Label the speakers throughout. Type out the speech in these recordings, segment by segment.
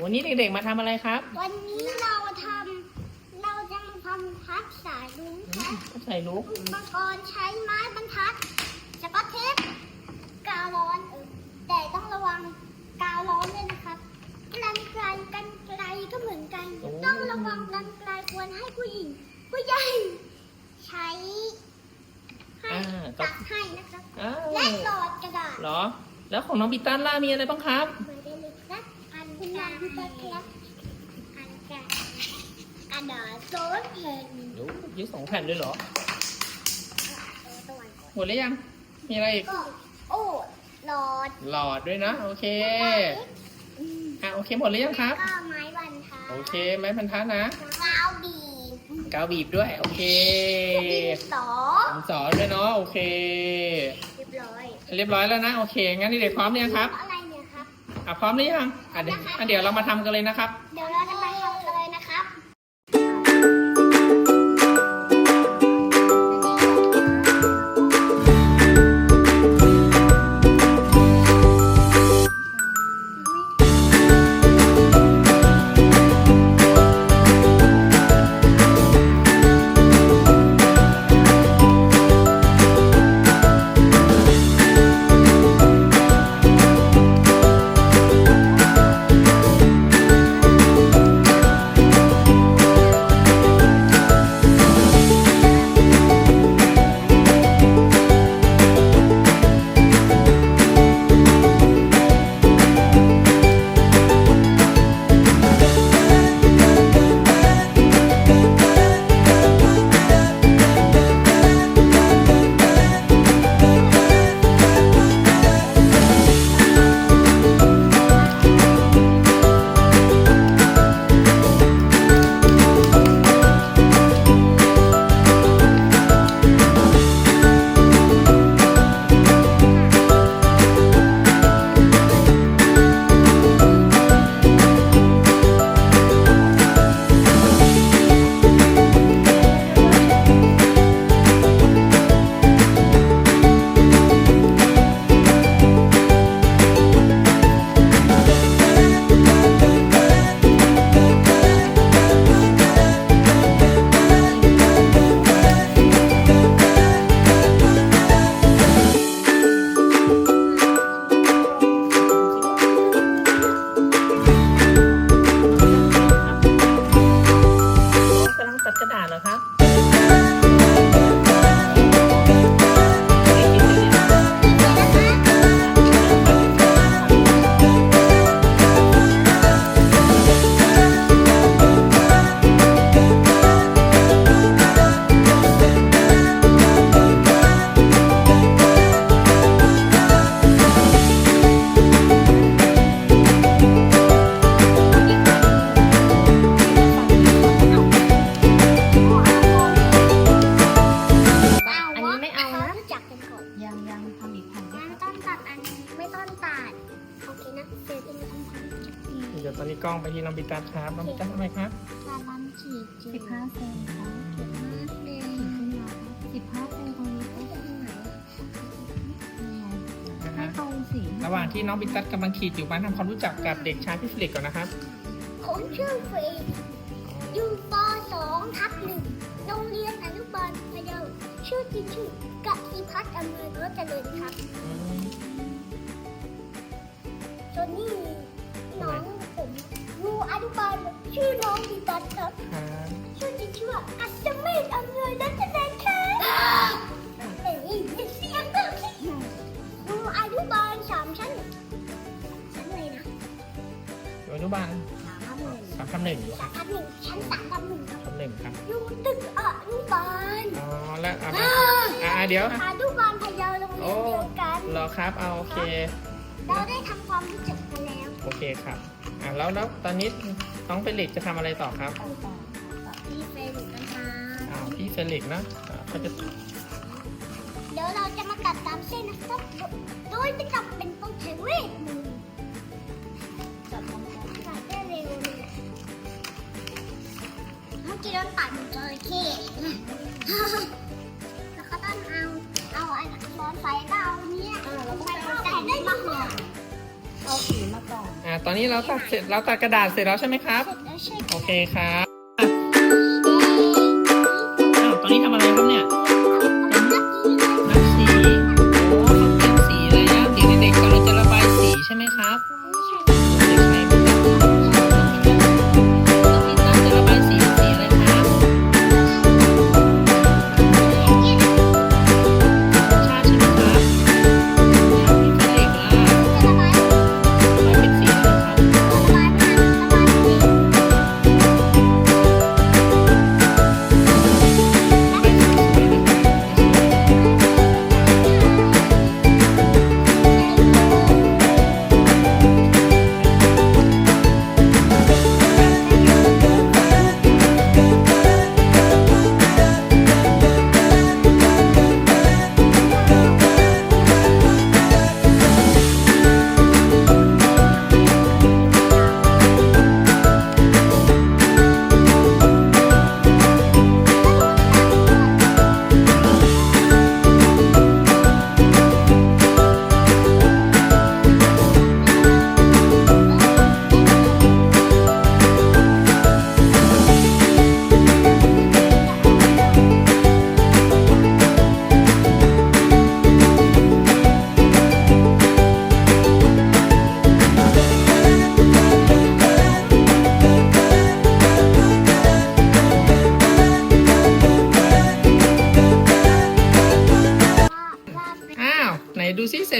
Speaker 1: วันนี้เด็กๆมาทำอะไรครับ
Speaker 2: วันนี้เราทำเราจะมาทำพัดสายลุงครับ
Speaker 1: ใส่ลูก
Speaker 2: อุปกรณ์ใช้ไม้บรรทัดสกอตเทปกาวร้อนเออแต่ต้องระวังกาวร้อนด้วยนะครับกันไกลกันไกลก็เหมือนกัน ต้องระวังกันไกลควรให้ผู้หญิง ผู้ใหญ่ใช้ให้
Speaker 1: อ่าต่อ
Speaker 2: ตัดให้นะครับ
Speaker 1: อ้าว
Speaker 2: และหลอดกระดาษ
Speaker 1: เหรอ แล้วของน้องบิตันล่ามีอะไรบ้างครับ
Speaker 2: ไม่ได้เลยครับ กระกระดาษโซนเพน
Speaker 1: โอ้ยืดสองแผ่นด้วยเหรอ
Speaker 2: เออตะวันก่อน
Speaker 1: หมดหรือยัง มีอะไรอีก
Speaker 2: ก็โอ้หลอด
Speaker 1: หลอดด้วยนะ โอเค
Speaker 2: อืม
Speaker 1: อะโอเคหมดหรือยังครับ
Speaker 2: ก็ไม้บรรทัด
Speaker 1: โอเคไม้บรรทัดนะ
Speaker 2: กาวบีบ
Speaker 1: กาวบีบด้วย โอเค
Speaker 2: ดินสอ
Speaker 1: ดินสอนด้วยเนาะ โอเค
Speaker 2: เรียบร้อย
Speaker 1: เรียบร้อยแล้วนะ โอเค งั้นเด็กๆพร้อมหรือยังครับ
Speaker 2: อะ
Speaker 1: พร้อมหรือยังอะเดี๋ยวอะเดี๋ยวเรามาทำกันเลยนะครับ
Speaker 2: เดี๋ยว
Speaker 1: อี
Speaker 2: กเดี๋ยว
Speaker 1: ตอนนี้กล้องไปที่น้องบิตันครับ น้องบิตันทำไมครับ
Speaker 2: การรันฉีด
Speaker 3: สิบห้าเซนค่ะ
Speaker 2: เก็บมากเลย
Speaker 3: ขีดขึ้นมาสิบห้าเซนตรงนี้
Speaker 2: ไม่เป็นไหน
Speaker 3: ยังไง
Speaker 1: นะ
Speaker 3: ให้
Speaker 1: ฮะ
Speaker 3: ตรงสี
Speaker 1: ระหว่างที่น้องบิตันกำลังขีดอยู่มาทำความรู้จักกับเด็กชายพี่ฟิลิปก่อนนะครับ
Speaker 2: ผมชื่อเฟย์อยู่ป .2 ทับหนึ่งโรงเรียนอนุบาลพะเยาชื่อจริงชื่อกะทิพัฒน์อำเภอโนนเจริญครับ
Speaker 1: อืม
Speaker 2: ส่วนนี้น้อง ผมอยู่อนุบาลชื่อน้องดีตันครับ
Speaker 1: ครับ
Speaker 2: ชื่อจริงชื่อว่าอัศเมศอำนวยนัทเนนค่ะเอ้ยเสียงแบบนี้อยู่อนุบาลสามชั้นชั้นเลยนะ
Speaker 1: อยู่อนุบาล
Speaker 2: สามทับหนึ่ง
Speaker 1: สามทับหนึ่งอยู่ค
Speaker 2: สา
Speaker 1: รั
Speaker 2: ม
Speaker 1: บ
Speaker 2: ทับหนึ่งชั้นสามทับหนึ่งครับ
Speaker 1: ทับหนึ่งครับ
Speaker 2: อยู่ตึกอนุบาล
Speaker 1: อ๋อ แล้วอะมาอะเดี๋ยวอะ
Speaker 2: อนุบาลพะเยาโรงเรียนเดียวกัน
Speaker 1: รอครับ เอาโอเค
Speaker 2: เราได้ทำความรู้จักกันแล้ว
Speaker 1: โอเคครับ อะแล้วแล้วตอนนี้น้องเฟลิกซ์จะทำอะไรต่อครับ
Speaker 2: พี่เฟรนกันมา
Speaker 1: อ่าพี่เฟลิกซ์นะอ่าเขาจะ
Speaker 2: เดี๋ยวเราจะมาตัดตามเส้นนะครับโดยไม่จำเป็นต้องใช้เวทมือตัดได้เร็วเลยเมื่อกี้เราตัดเหมือนจระเข้แล้วก็ต้องเอาเอาไอ้ร้อนไฟ
Speaker 3: ต้อง
Speaker 2: ไฟ
Speaker 3: ไป
Speaker 2: ก็
Speaker 3: เอา
Speaker 2: แต่
Speaker 3: สี
Speaker 2: ได้
Speaker 3: มา
Speaker 2: มา
Speaker 3: ก่อนเอาสีมาก่อน
Speaker 1: อ่าตอนนี้เราตัดเสร็จเราตัดกระดาษเสร็จแล้วใช่ไหมครับ
Speaker 2: เสร็จแล้วใช่ไหม
Speaker 1: โอเคครับ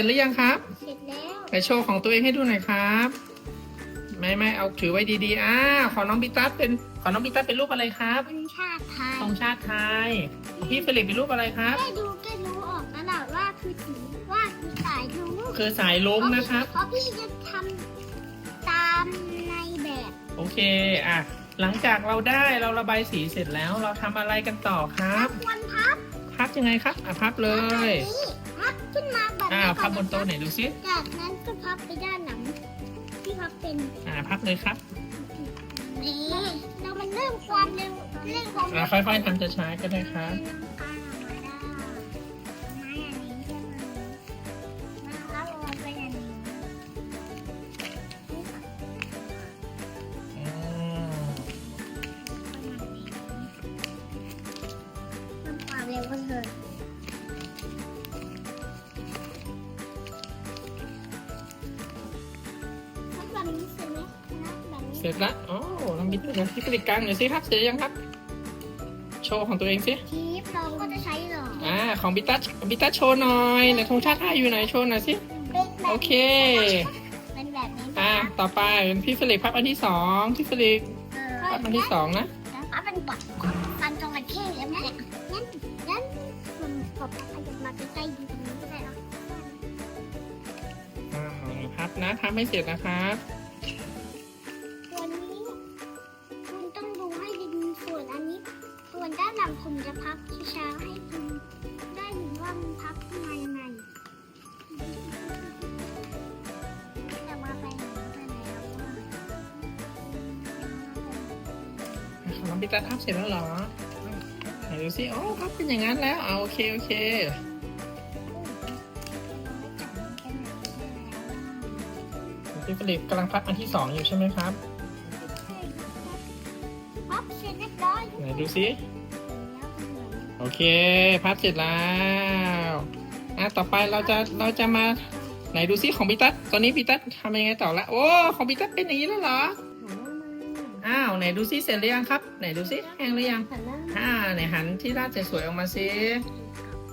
Speaker 1: จหรือยังครับ
Speaker 2: เสร็จแล้ว
Speaker 1: ไปโชว์ของตัวเองให้ดูหน่อยครับ ไม่ไม่เอาถือไว้ดีๆอ้าวของน้องปิตัสเป็นของน้องปิตัสเป็นรูปอะไรครับ
Speaker 2: เป็นชาติไทย
Speaker 1: ธงชาติไทยพี่เฟลิปเป็นรูปอะไรครับ
Speaker 2: แค่ดูก็รู้ออกแล้วล่ะว่าคือสีว่าคือสายรุ้ง
Speaker 1: คือสายลุ้งนะครับ
Speaker 2: เพราะพี่จะทำตามในแบบ
Speaker 1: โอเคอะหลังจากเราได้เราระบายสีเสร็จแล้วเราทำอะไรกันต่อครับ
Speaker 2: ควรพับ
Speaker 1: พับยังไงครับอะพับเลย
Speaker 2: แบบนี้พับ ขึ้นมาแบบ
Speaker 1: อ่า
Speaker 2: นี้
Speaker 1: พับบนโต๊ะไหนดูซิ
Speaker 2: จากนั้นก็พับไปด้านหลังที่พับเป็น
Speaker 1: อ่าพับเลยครับ
Speaker 2: นี่เรามันเริ่มความเร็วเร่งความ
Speaker 1: อ่า
Speaker 2: เร็ว
Speaker 1: ค่อยๆทำช้าๆก็ได้ครับอืม
Speaker 2: ความเร็วก็เลย ร็จ
Speaker 1: ละโอ้น้องบิ๊กนะพี่เฟลิปกลางหน่อยสิครับเสร็จยังครับ โชว์ของตัวเองสิ
Speaker 2: ทีฟเราก็จะใช้หรอ
Speaker 1: อ่าของบิตัสบิตัสโชว์หน่อยไหนธงชาติไทยอยู่ไหนโชว์หน่อยสิ
Speaker 2: เป็นแบบ
Speaker 1: โอเค
Speaker 2: เป็นแบบนี้
Speaker 1: อ่าต่อไปเป็นพี่เฟลิกพับอันที่สองพี่เฟลิก
Speaker 2: เออ
Speaker 1: พับอันที่สองนะ
Speaker 2: พับเป็นปัดฟันจระเข้แล้วแม่งั้นงั้นผมขอขยับมาใกล้ๆดูตรงนี้ก็ได้เนาะ
Speaker 1: อ่าพับนะทำให้เสร็จนะครับ
Speaker 2: ส่างผมจะพับช้าๆให้คุณได้เห็นว่ามันพับขึ้นมายังไงแต่ว่าไปไหนไปแล้ว
Speaker 1: ของน้องบิตัสพับเสร็จแล้วเหรอไหนดูสิโอ้พับเป็นอย่างนั้นแล้วเอาโอเคโอเคพี่เฟลิกกำลังพับอันที่สองอยู่ใช่ไหมครับ
Speaker 2: พับเสร็จเรียบร้อย
Speaker 1: ไหนดูสิ โอเค พับเสร็จแล้วอะต่อไปเราจะเราจะมาไหนดูซิของบิตัสตอนนี้บิตัสทำยังไงต่อละโอ้ของบิตัสเป็นอย่างนี้แล้วเหรออ้าวไหนดูซิเสร็จหรือยังครับ ไหนดูซิแห้งหรือยัง
Speaker 3: หันหน้า
Speaker 1: อ่าไหนหันที่ราดสวยๆออกมาสิ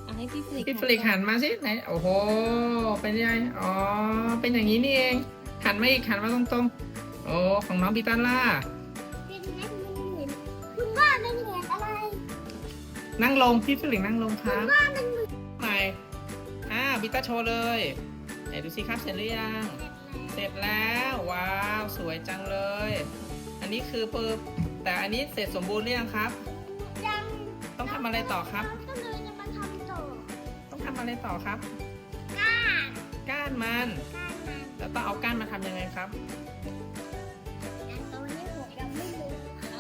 Speaker 3: เอาให้พี่ฟลิก
Speaker 1: พี่ฟลิกหันมาสิไหนโอ้โหเป็นยังไงอ๋อเป็นอย่างนี้นี่เองหันมาอีกหันมาตรงๆโอ้ของน้องบิตันล่ะ
Speaker 2: นั่ง
Speaker 1: ลงพี่ฟลิกนั่งลงครับ
Speaker 2: ว่ามันเหมือน
Speaker 1: ไหนอ่าบิตันโชว์เลยไหนดูสิครับเสร็จหรือยัง เสร็จแล้วว้าวสวยจังเลย อันนี้คือเปิบแต่อันนี้เสร็จสมบูรณ์หรือยังครับ
Speaker 2: ยัง
Speaker 1: ต้องทำอะไรต่อครับ
Speaker 2: เราก็เลยจะมาทำต่อ
Speaker 1: ต้องทำอะไรต่อครับ
Speaker 2: ก้าน
Speaker 1: ก้านมัน
Speaker 2: ก้านมัน
Speaker 1: แล้วต้องเอาก้านมาทำยังไงครับ
Speaker 2: แต่ตอนนี้ผมยังไม่รู้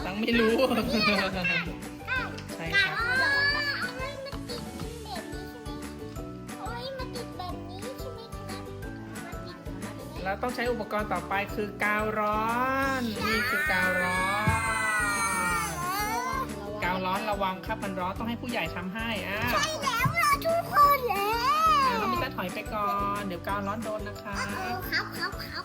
Speaker 1: ต้องไม่รู้
Speaker 2: เราต้
Speaker 1: องใช้อุปกรณ์ต่อไปคือกาวร้อน นี่คือกาวร้อน กาวร้อนระวังครับมันร้อนต้องให้ผู้ใหญ่ทำให้อะ
Speaker 2: ใช่แล้วเราทุกคนแล้ว
Speaker 1: อะน้อมิต้าถอยไปก่อน เดี๋ยวกาวร้อนโดนนะคะ
Speaker 2: ครับครับครับ